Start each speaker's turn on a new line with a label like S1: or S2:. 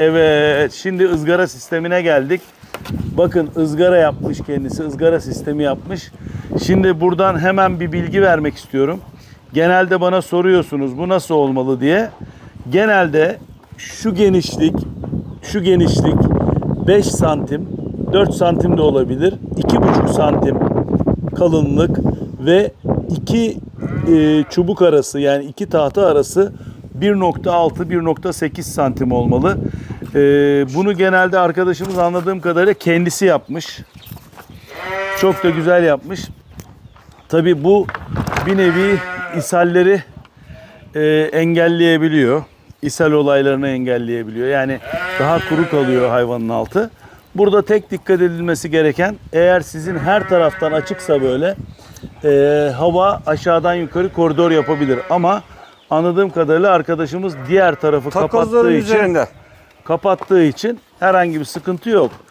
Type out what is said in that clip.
S1: Evet, şimdi ızgara sistemine geldik. Bakın ızgara yapmış kendisi, ızgara sistemi yapmış. Şimdi buradan hemen bir bilgi vermek istiyorum. Genelde bana soruyorsunuz bu nasıl olmalı diye. Genelde şu genişlik, şu genişlik 5 santim, 4 santim de olabilir. 2,5 santim kalınlık ve iki e, çubuk arası yani iki tahta arası 1.6-1.8 santim olmalı. E, bunu genelde arkadaşımız anladığım kadarıyla kendisi yapmış. Çok da güzel yapmış. Tabi bu bir nevi ishalleri e, engelleyebiliyor. İshal olaylarını engelleyebiliyor. Yani daha kuru kalıyor hayvanın altı. Burada tek dikkat edilmesi gereken eğer sizin her taraftan açıksa böyle e, hava aşağıdan yukarı koridor yapabilir. Ama anladığım kadarıyla arkadaşımız diğer tarafı kapattığı
S2: Takozların
S1: için
S2: üzerinde.
S1: kapattığı için herhangi bir sıkıntı yok.